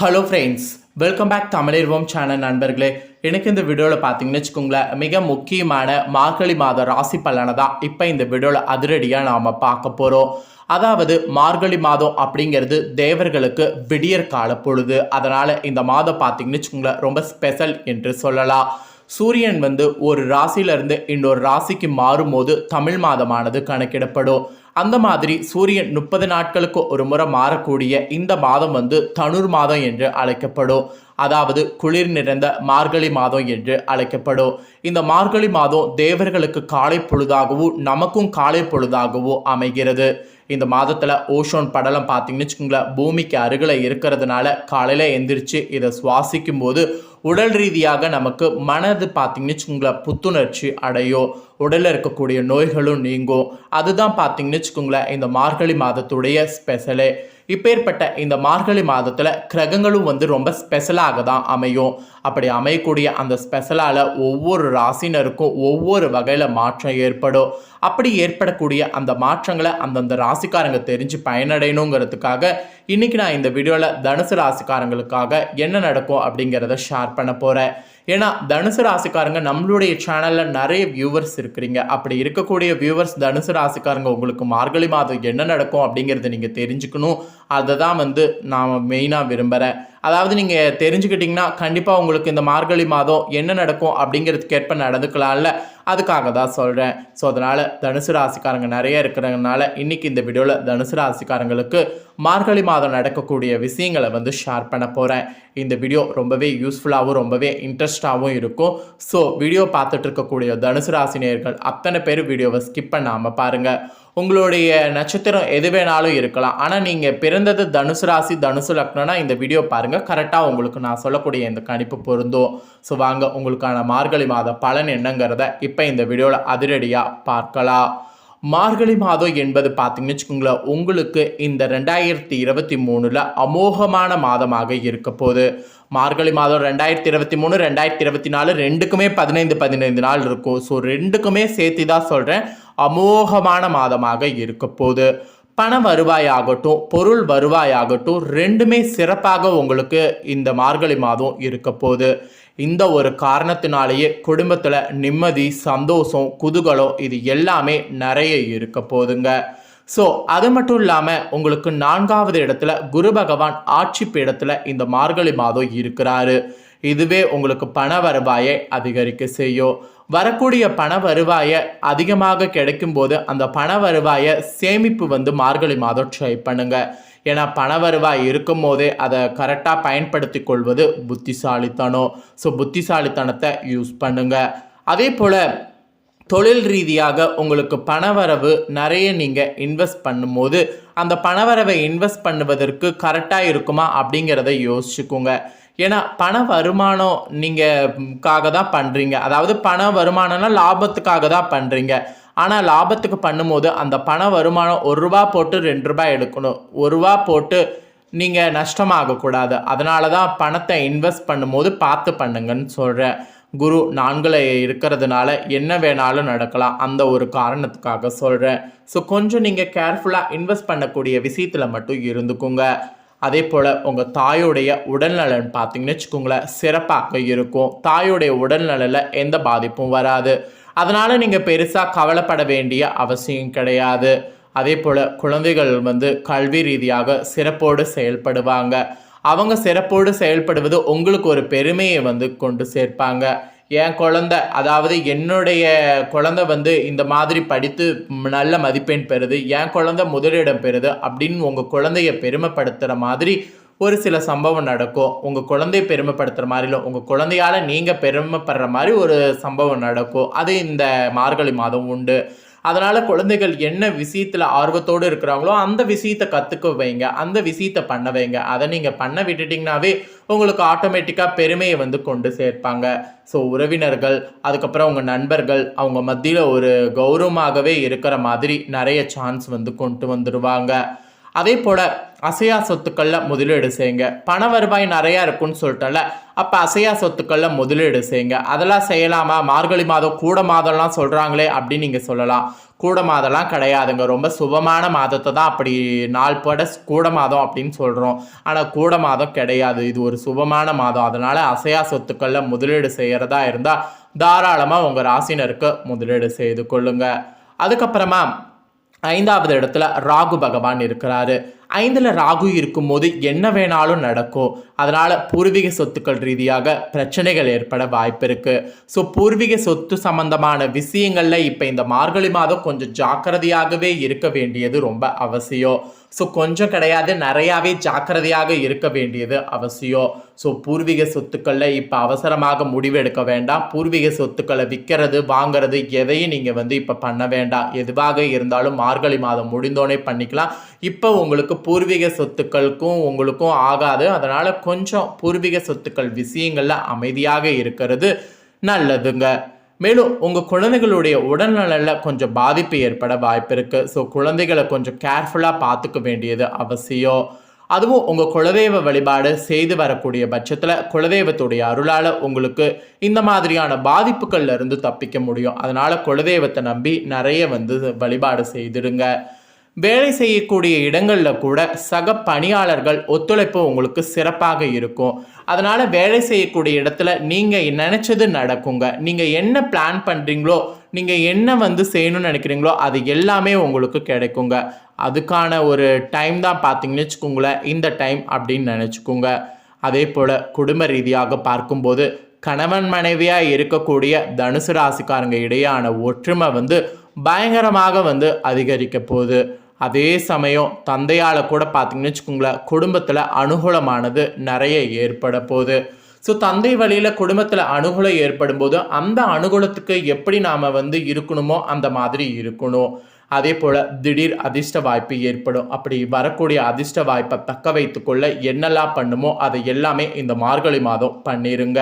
Hello friends welcome back தமிழர்வோம் channel நண்பர்களே. எனக்கு இந்த வீடியோவில் பார்த்தீங்கன்னு வச்சுக்கோங்களேன் மிக முக்கியமான மார்கழி மாத ராசி பலனை தான் இப்போ இந்த வீடியோவில் அதிரடியாக நாம் பார்க்க போகிறோம் அதாவது மார்கழி மாதம் அப்படிங்கிறது தேவர்களுக்கு விடியற் கால பொழுது. அதனால் இந்த மாதம் பார்த்தீங்கன்னு வச்சுக்கோங்களேன் ரொம்ப ஸ்பெஷல் என்று சொல்லலாம். சூரியன் வந்து ஒரு ராசியிலிருந்து இன்னொரு ராசிக்கு மாறும்போது தமிழ் மாதமானது கணக்கிடப்படும். அந்த மாதிரி சூரியன் முப்பது நாட்களுக்கு ஒரு முறை மாறக்கூடிய இந்த மாதம் வந்து தனுர் மாதம் என்று அழைக்கப்படும். அதாவது குளிர் நிறைந்த மார்கழி மாதம் என்று அழைக்கப்படும். இந்த மார்கழி மாதம் தேவர்களுக்கு காலை பொழுதாகவும் நமக்கும் காலை பொழுதாகவும் அமைகிறது. இந்த மாதத்தில் ஓஷோன் படலம் பார்த்தீங்கன்னு வச்சுக்கோங்களேன் பூமிக்கு அருகில் இருக்கிறதுனால காலையில் எந்திரிச்சு இதை சுவாசிக்கும் போது உடல் ரீதியாக நமக்கு மனது பார்த்தீங்கன்னு வச்சுக்கோங்களேன் புத்துணர்ச்சி அடையும். உடலில் இருக்கக்கூடிய நோய்களும் நீங்கும். அதுதான் பார்த்தீங்கன்னு வச்சுக்கோங்களேன் இந்த மார்கழி மாதத்துடைய ஸ்பெஷலே இப்பேற்பட்ட இந்த மார்கழி மாதத்தில் கிரகங்களும் வந்து ரொம்ப ஸ்பெஷலாக தான் அமையும். அப்படி அமையக்கூடிய அந்த ஸ்பெஷலால் ஒவ்வொரு ராசினருக்கும் ஒவ்வொரு வகையில் மாற்றம் ஏற்படும். அப்படி ஏற்படக்கூடிய அந்த மாற்றங்களை அந்தந்த ராசிக்காரங்க தெரிஞ்சு பயனடையணுங்கிறதுக்காக இன்றைக்கி நான் இந்த வீடியோவில் தனுசு ராசிக்காரங்களுக்காக என்ன நடக்கும் அப்படிங்கிறத ஷேர் பண்ண போகிறேன் ஏன்னா தனுசு ராசிக்காரங்க நம்மளுடைய சேனலில் நிறைய வியூவர்ஸ் இருக்கிறீங்க. அப்படி இருக்கக்கூடிய வியூவர்ஸ் தனுசு ராசிக்காரங்க உங்களுக்கு மார்கழி மாதம் என்ன நடக்கும் அப்படிங்கிறத நீங்கள் தெரிஞ்சுக்கணும். அதை தான் வந்து நான் மெயினாக விரும்புகிறேன் அதாவது நீங்கள் தெரிஞ்சுக்கிட்டிங்கன்னா கண்டிப்பாக உங்களுக்கு இந்த மார்கழி மாதம் என்ன நடக்கும் அப்படிங்கிறதுக்கேற்ப நடந்துக்கலாம்ல. அதுக்காக தான் சொல்கிறேன் ஸோ அதனால் தனுசு ராசிக்காரங்க நிறைய இருக்கிறதுனால இன்றைக்கி இந்த வீடியோவில் தனுசு ராசிக்காரங்களுக்கு மார்கழி மாதம் நடக்கக்கூடிய விஷயங்களை வந்து ஷேர் பண்ண போகிறேன் இந்த வீடியோ ரொம்பவே யூஸ்ஃபுல்லாகவும் ரொம்பவே இன்ட்ரெஸ்டாகவும் இருக்கும். ஸோ வீடியோ பார்த்துட்டு இருக்கக்கூடிய தனுசு ராசி அத்தனை பேர் வீடியோவை ஸ்கிப் பண்ணாமல் பாருங்கள் உங்களுடைய நட்சத்திரம் எது வேணாலும் இருக்கலாம். ஆனால் நீங்கள் பிறந்தது தனுசு ராசி தனுசு லக்னம்னா இந்த வீடியோ பாருங்கள் கரெக்டாக உங்களுக்கு நான் சொல்லக்கூடிய இந்த கணிப்பு பொருந்தும். ஸோ வாங்க உங்களுக்கான மார்கழி மாத பலன் என்னங்கிறத இப்போ இந்த வீடியோவில் அதிரடியாக பார்க்கலாம். மார்கழி மாதம் என்பது பார்த்தீங்கன்னு வச்சுக்கோங்களேன் உங்களுக்கு இந்த ரெண்டாயிரத்தி இருபத்தி மூணில் அமோகமான மாதமாக இருக்க போகுது. மார்கழி மாதம் ரெண்டாயிரத்தி இருபத்தி மூணு ரெண்டாயிரத்தி இருபத்தி நாலு ரெண்டுக்குமே பதினைந்து பதினைந்து நாள் இருக்கும். ஸோ ரெண்டுக்குமே சேர்த்து தான் சொல்கிறேன் அமோகமான மாதமாக இருக்க போகுது. பண வருவாயாகட்டும் பொருள் வருவாயாகட்டும் ரெண்டுமே சிறப்பாக உங்களுக்கு இந்த மார்கழி மாதம் இருக்க போகுது. இந்த ஒரு காரணத்தினாலேயே குடும்பத்தில் நிம்மதி சந்தோஷம் குதூகலம் இது எல்லாமே நிறைய இருக்க போகுதுங்க. ஸோ அது மட்டும் இல்லாமல் உங்களுக்கு நான்காவது இடத்துல குரு பகவான் ஆட்சி பீடத்தில் இந்த மார்கழி மாதம் இருக்கிறாரு. இதுவே உங்களுக்கு பண வருவாயை அதிகரிக்க செய்யும். வரக்கூடிய பண வருவாயை அதிகமாக கிடைக்கும்போது அந்த பண வருவாயை சேமிப்பு வந்து மார்கழி மாதம் ட்ரை பண்ணுங்க. ஏன்னா பண வருவாய் இருக்கும் போதே அதை கரெக்டாக பயன்படுத்தி கொள்வது புத்திசாலித்தனம். ஸோ புத்திசாலித்தனத்தை யூஸ் பண்ணுங்க. அதே போல் தொழில் ரீதியாக உங்களுக்கு பணவரவு நிறைய நீங்கள் இன்வெஸ்ட் பண்ணும்போது அந்த பணவரவை இன்வெஸ்ட் பண்ணுவதற்கு கரெக்டாக இருக்குமா அப்படிங்கிறத யோசிச்சுக்கோங்க. ஏன்னா பண வருமானம் நீங்கள்காக தான் பண்ணுறீங்க அதாவது பண வருமானம்னா லாபத்துக்காக தான் பண்ணுறீங்க ஆனால் லாபத்துக்கு பண்ணும்போது அந்த பண வருமானம் ஒரு ரூபா போட்டு ரெண்டு ரூபாய் எடுக்கணும். ஒரு ரூபா போட்டு நீங்கள் நஷ்டமாகக்கூடாது அதனால தான் பணத்தை இன்வெஸ்ட் பண்ணும்போது பார்த்து பண்ணுங்கன்னு சொல்கிறேன் குரு நான்களை இருக்கிறதுனால என்ன வேணாலும் நடக்கலாம். அந்த ஒரு காரணத்துக்காக சொல்கிறேன் ஸோ கொஞ்சம் நீங்கள் கேர்ஃபுல்லாக இன்வெஸ்ட் பண்ணக்கூடிய விஷயத்தில் மட்டும் இருந்துக்குங்க. அதே போல் உங்கள் தாயோடைய உடல்நலன் பார்த்தீங்கன்னு வச்சுக்கோங்களேன் சிறப்பாக இருக்கும். தாயோடைய உடல்நலில் எந்த பாதிப்பும் வராது. அதனால் நீங்கள் பெருசாக கவலைப்பட வேண்டிய அவசியம் கிடையாது. அதே போல் குழந்தைகள் வந்து கல்வி ரீதியாக சிறப்போடு செயல்படுவாங்க. அவங்க சிறப்போடு செயல்படுவது உங்களுக்கு ஒரு பெருமையை வந்து கொண்டு சேர்ப்பாங்க. என் குழந்த அதாவது என்னுடைய குழந்தை வந்து இந்த மாதிரி படித்து நல்ல மதிப்பெண் பெறுது என் குழந்தை முதலிடம் பெறுது அப்படின்னு உங்கள் குழந்தைய பெருமைப்படுத்துகிற மாதிரி ஒரு சில சம்பவம் நடக்கும். உங்கள் குழந்தைய பெருமைப்படுத்துகிற மாதிரி இல்லை உங்கள் குழந்தையால் நீங்கள் பெருமைப்படுற மாதிரி ஒரு சம்பவம் நடக்கும். அது இந்த மார்கழி மாதம் உண்டு. அதனால் குழந்தைகள் என்ன விஷயத்தில் ஆர்வத்தோடு இருக்கிறாங்களோ அந்த விஷயத்தை கற்றுக்க வைங்க அந்த விஷயத்தை பண்ண வைங்க. அதை நீங்கள் பண்ண விட்டுட்டிங்கனாவே உங்களுக்கு ஆட்டோமேட்டிக்காக பெருமையை வந்து கொண்டு சேர்ப்பாங்க. ஸோ உறவினர்கள் அதுக்கப்புறம் அவங்க நண்பர்கள் அவங்க மத்தியில் ஒரு கௌரவமாகவே இருக்கிற மாதிரி நிறைய சான்ஸ் வந்து கொண்டு வந்துடுவாங்க அதே போல் அசையா சொத்துக்களில் முதலீடு செய்யுங்க. பண வருவாய் நிறையா இருக்குன்னு சொல்லிட்டல அப்போ அசையா சொத்துக்களில் முதலீடு செய்யுங்க. அதெல்லாம் செய்யலாமா? மார்கழி மாதம் கூட மாதம்லாம் சொல்கிறாங்களே அப்படின்னு நீங்கள் சொல்லலாம். கூட மாதம்லாம் கிடையாதுங்க. ரொம்ப சுபமான மாதத்தை தான் அப்படி நாள் பட கூட மாதம் அப்படின்னு சொல்கிறோம் ஆனால் கூட மாதம் கிடையாது. இது ஒரு சுபமான மாதம். அதனால் அசையா சொத்துக்களில் முதலீடு செய்கிறதா இருந்தால் தாராளமாக உங்கள் ராசினருக்கு முதலீடு செய்து கொள்ளுங்க. அதுக்கப்புறமா ஐந்தாவது இடத்துல ராகு பகவான் இருக்கிறாரு. ஐந்தில் ராகு இருக்கும்போது என்ன வேணாலும் நடக்கும். அதனால் பூர்வீக சொத்துக்கள் ரீதியாக பிரச்சனைகள் ஏற்பட வாய்ப்பு இருக்குது ஸோ பூர்வீக சொத்து சம்பந்தமான விஷயங்களில் இப்போ இந்த மார்கழி மாதம் கொஞ்சம் ஜாக்கிரதையாகவே இருக்க வேண்டியது ரொம்ப அவசியம். ஸோ கொஞ்சம் கிடையாது நிறையாவே ஜாக்கிரதையாக இருக்க வேண்டியது அவசியம். ஸோ பூர்வீக சொத்துக்களில் இப்போ அவசரமாக முடிவெடுக்க வேண்டாம். பூர்வீக சொத்துக்களை விற்கிறது வாங்குறது எதையும் நீங்கள் வந்து இப்போ பண்ண வேண்டாம். எதுவாக இருந்தாலும் மார்கழி மாதம் முடிந்தோடனே பண்ணிக்கலாம். இப்போ உங்களுக்கு பூர்வீக சொத்துக்களுக்கும் உங்களுக்கும் ஆகாது. அதனால் கொஞ்சம் பூர்வீக சொத்துக்கள் விஷயங்களில் அமைதியாக இருக்கிறது நல்லதுங்க. மேலும் உங்கள் குழந்தைகளுடைய உடல்நலில் கொஞ்சம் பாதிப்பு ஏற்பட வாய்ப்பு இருக்குது ஸோ குழந்தைகளை கொஞ்சம் கேர்ஃபுல்லாக பார்த்துக்க வேண்டியது அவசியம். அதுவும் உங்கள் குலதெய்வ வழிபாடு செய்து வரக்கூடிய பட்சத்தில் குலதெய்வத்துடைய அருளால் உங்களுக்கு இந்த மாதிரியான பாதிப்புகள்ல இருந்து தப்பிக்க முடியும். அதனால் குலதெய்வத்தை நம்பி நிறைய வந்து வழிபாடு செய்திடுங்க. வேலை செய்யக்கூடிய இடங்களில் கூட சக பணியாளர்கள் ஒத்துழைப்பு உங்களுக்கு சிறப்பாக இருக்கும். அதனால் வேலை செய்யக்கூடிய இடத்துல நீங்கள் நினச்சது நடக்குங்க. நீங்கள் என்ன பிளான் பண்ணுறீங்களோ நீங்கள் என்ன வந்து செய்யணும்னு நினைக்கிறீங்களோ அது எல்லாமே உங்களுக்கு கிடைக்குங்க. அதுக்கான ஒரு டைம் தான் பார்த்தீங்கன்னு வச்சுக்கோங்களேன். இந்த டைம் அப்படின்னு நினச்சிக்கோங்க. அதே போல் குடும்ப ரீதியாக பார்க்கும்போது கணவன் மனைவியாக இருக்கக்கூடிய தனுசு ராசிக்காரங்க இடையான ஒற்றுமை வந்து பயங்கரமாக வந்து அதிகரிக்க போகுது. அதே சமயம் தந்தையால் கூட பார்த்தீங்கன்னு வச்சுக்கோங்களேன் குடும்பத்தில் அனுகூலமானது நிறைய ஏற்பட போகுது. ஸோ தந்தை வழியில் குடும்பத்தில் அனுகூலம் ஏற்படும் போது அந்த அனுகூலத்துக்கு எப்படி நாம் வந்து இருக்கணுமோ அந்த மாதிரி இருக்கணும். அதே போல் திடீர் அதிர்ஷ்ட வாய்ப்பு ஏற்படும். அப்படி வரக்கூடிய அதிர்ஷ்ட வாய்ப்பை தக்க வைத்துக்கொள்ள என்னெல்லாம் பண்ணுமோ அதை எல்லாமே இந்த மார்கழி மாதம் பண்ணிடுங்க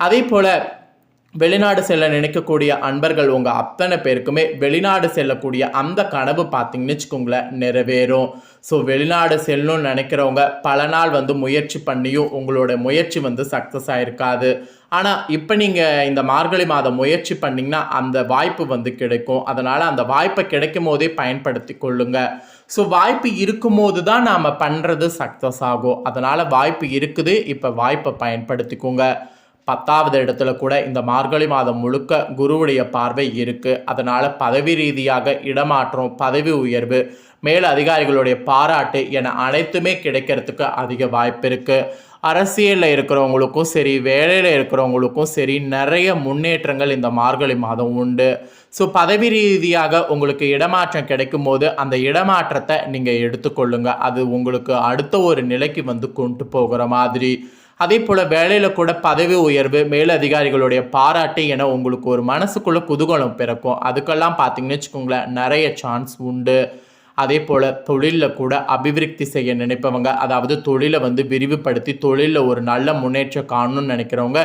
அதே போல் வெளிநாடு செல்ல நினைக்கக்கூடிய அன்பர்கள் உங்கள் அத்தனை பேருக்குமே வெளிநாடு செல்லக்கூடிய அந்த கனவு பார்த்தீங்கன்னு வச்சுக்கோங்களேன் நிறைவேறும். ஸோ வெளிநாடு செல்லணும்னு நினைக்கிறவங்க பல நாள் வந்து முயற்சி பண்ணியும் உங்களோட முயற்சி வந்து சக்ஸஸ் ஆகிருக்காது ஆனால் இப்போ நீங்கள் இந்த மார்கழி மாதம் முயற்சி பண்ணிங்கன்னா அந்த வாய்ப்பு வந்து கிடைக்கும். அதனால் அந்த வாய்ப்பை கிடைக்கும் போதே பயன்படுத்தி கொள்ளுங்க. ஸோ வாய்ப்பு இருக்கும்போது தான் நாம் பண்ணுறது சக்ஸஸ் ஆகும். அதனால் வாய்ப்பு இருக்குது. இப்போ வாய்ப்பை பயன்படுத்திக்கோங்க. பத்தாவது இடத்துல கூட இந்த மார்கழி மாதம் முழுக்க குருவுடைய பார்வை இருக்குது அதனால் பதவி ரீதியாக இடமாற்றம் பதவி உயர்வு மேல் அதிகாரிகளுடைய பாராட்டு என அனைத்துமே கிடைக்கிறதுக்கு அதிக வாய்ப்பு இருக்குது அரசியலில் இருக்கிறவங்களுக்கும் சரி வேலையில் இருக்கிறவங்களுக்கும் சரி நிறைய முன்னேற்றங்கள் இந்த மார்கழி மாதம் உண்டு. ஸோ பதவி ரீதியாக உங்களுக்கு இடமாற்றம் கிடைக்கும் போது அந்த இடமாற்றத்தை நீங்கள் எடுத்துக்கொள்ளுங்க. அது உங்களுக்கு அடுத்த ஒரு நிலைக்கு வந்து கொண்டு போகிற மாதிரி. அதே போல் வேலையில் கூட பதவி உயர்வு மேலதிகாரிகளுடைய பாராட்டு என உங்களுக்கு ஒரு மனசுக்குள்ளே குதூகலம் பிறக்கும். அதுக்கெல்லாம் பார்த்தீங்கன்னு வச்சுக்கோங்களேன் நிறைய சான்ஸ் உண்டு. அதே போல் தொழிலில் கூட அபிவிருத்தி செய்ய நினைப்பவங்க அதாவது தொழிலை வந்து விரிவுபடுத்தி தொழிலில் ஒரு நல்ல முன்னேற்றம் காணணும்னு நினைக்கிறவங்க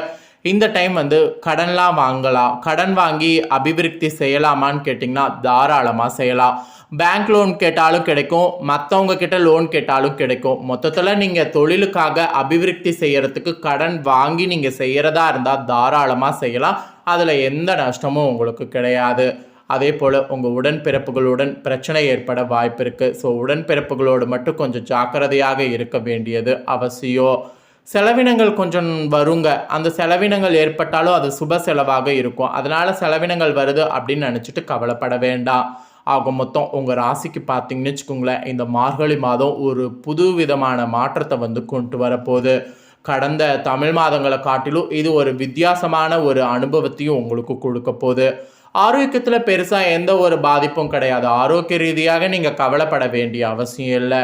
இந்த டைம் வந்து கடன்லாம் வாங்கலாம். கடன் வாங்கி அபிவிருத்தி செய்யலாமான்னு கேட்டிங்கன்னா தாராளமாக செய்யலாம். பேங்க் லோன் கேட்டாலும் கிடைக்கும் மற்றவங்க கிட்ட லோன் கேட்டாலும் கிடைக்கும். மொத்தத்தில் நீங்கள் தொழிலுக்காக அபிவிருத்தி செய்கிறதுக்கு கடன் வாங்கி நீங்கள் செய்கிறதா இருந்தால் தாராளமாக செய்யலாம். அதில் எந்த நஷ்டமும் உங்களுக்கு கிடையாது. அதே போல் உங்கள் உடன்பிறப்புகளுடன் பிரச்சனை ஏற்பட வாய்ப்பு இருக்குது ஸோ உடன்பிறப்புகளோடு மட்டும் கொஞ்சம் ஜாக்கிரதையாக இருக்க வேண்டியது அவசியம். செலவினங்கள் கொஞ்சம் வருங்க. அந்த செலவினங்கள் ஏற்பட்டாலும் அது சுப செலவாக இருக்கும். அதனால் செலவினங்கள் வருது அப்படின்னு நினச்சிட்டு கவலைப்பட வேண்டாம். ஆக மொத்தம் உங்கள் ராசிக்கு பார்த்தீங்கன்னு வச்சுக்கோங்களேன் இந்த மார்கழி மாதம் ஒரு புது விதமான மாற்றத்தை வந்து கொண்டு வரப்போகுது. கடந்த தமிழ் மாதங்களை காட்டிலும் இது ஒரு வித்தியாசமான ஒரு அனுபவத்தையும் உங்களுக்கு கொடுக்க போகுது. ஆரோக்கியத்தில் பெருசாக எந்த ஒரு பாதிப்பும் கிடையாது. ஆரோக்கிய ரீதியாக நீங்கள் கவலைப்பட வேண்டிய அவசியம் இல்லை.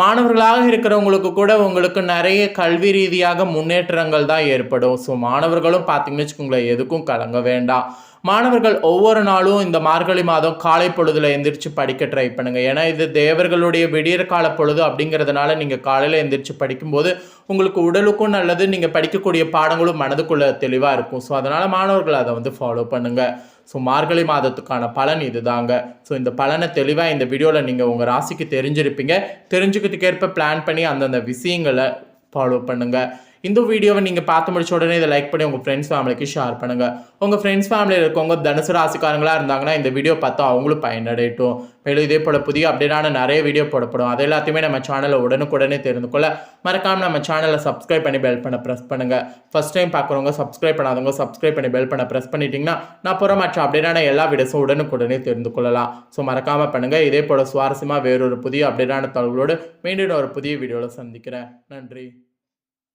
மாணவர்களாக இருக்கிறவங்களுக்கு கூட உங்களுக்கு நிறைய கல்வி ரீதியாக முன்னேற்றங்கள் தான் ஏற்படும். ஸோ மாணவர்களும் பார்த்தீங்கன்னு வச்சுக்கோங்களேன் எதுக்கும் கலங்க வேண்டாம். மாணவர்கள் ஒவ்வொரு நாளும் இந்த மார்கழி மாதம் காலை பொழுதுல எந்திரிச்சு படிக்க ட்ரை பண்ணுங்க. ஏன்னா இது தேவர்களுடைய விடியற் கால பொழுது அப்படிங்கிறதுனால நீங்க காலையில எந்திரிச்சு படிக்கும்போது உங்களுக்கு உடலுக்கும் நல்லது நீங்கள் படிக்கக்கூடிய பாடங்களும் மனதுக்குள்ள தெளிவாக இருக்கும். ஸோ அதனால் மாணவர்கள் அதை வந்து ஃபாலோ பண்ணுங்கள் ஸோ மார்கழி மாதத்துக்கான பலன் இதுதாங்க. ஸோ இந்த பலனை தெளிவாக இந்த வீடியோவில் நீங்கள் உங்கள் ராசிக்கு தெரிஞ்சிருப்பீங்க. தெரிஞ்சுக்கிறதுக்கேற்ப பிளான் பண்ணி அந்தந்த விஷயங்களை ஃபாலோ பண்ணுங்கள் இந்த வீடியோவை நீங்கள் பார்த்து முடிச்ச உடனே இதை லைக் பண்ணி உங்கள் ஃப்ரெண்ட்ஸ் ஃபேமிலிக்கு ஷேர் பண்ணுங்கள் உங்கள் ஃப்ரெண்ட்ஸ் ஃபேமிலியில் இருக்கவங்க தனுசு ராசிக்காரங்களாக இருந்தாங்கன்னா இந்த வீடியோ பார்த்து அவங்களும் பயனடையட்டும். மேலும் இதே போல் புதிய அப்டேட்டான நிறைய வீடியோ போடப்படும். அது எல்லாத்தையுமே நம்ம சேனலை உடனுக்குடனே தெரிந்து கொள்ள மறக்காமல் நம்ம சேனலை சப்ஸ்கிரைப் பண்ணி பெல் பண்ண ப்ரெஸ் பண்ணுங்கள் ஃபஸ்ட் டைம் பார்க்குறவங்க சப்ஸ்கிரைப் பண்ணாதவங்க சப்ஸ்கிரைப் பண்ணி பெல் பண்ண ப்ரெஸ் பண்ணிட்டீங்கன்னா நான் போகிற மற்ற அப்டேட்டான எல்லா வீடியோஸும் உடனுக்குடனே தெரிந்து கொள்ளலாம் ஸோ மறக்காமல் பண்ணுங்கள் இதே போல் சுவாரஸ்யமாக வேறொரு புதிய அப்டேட்டான தகவலோடு மீண்டும் ஒரு புதிய வீடியோவில் சந்திக்கிறேன். நன்றி.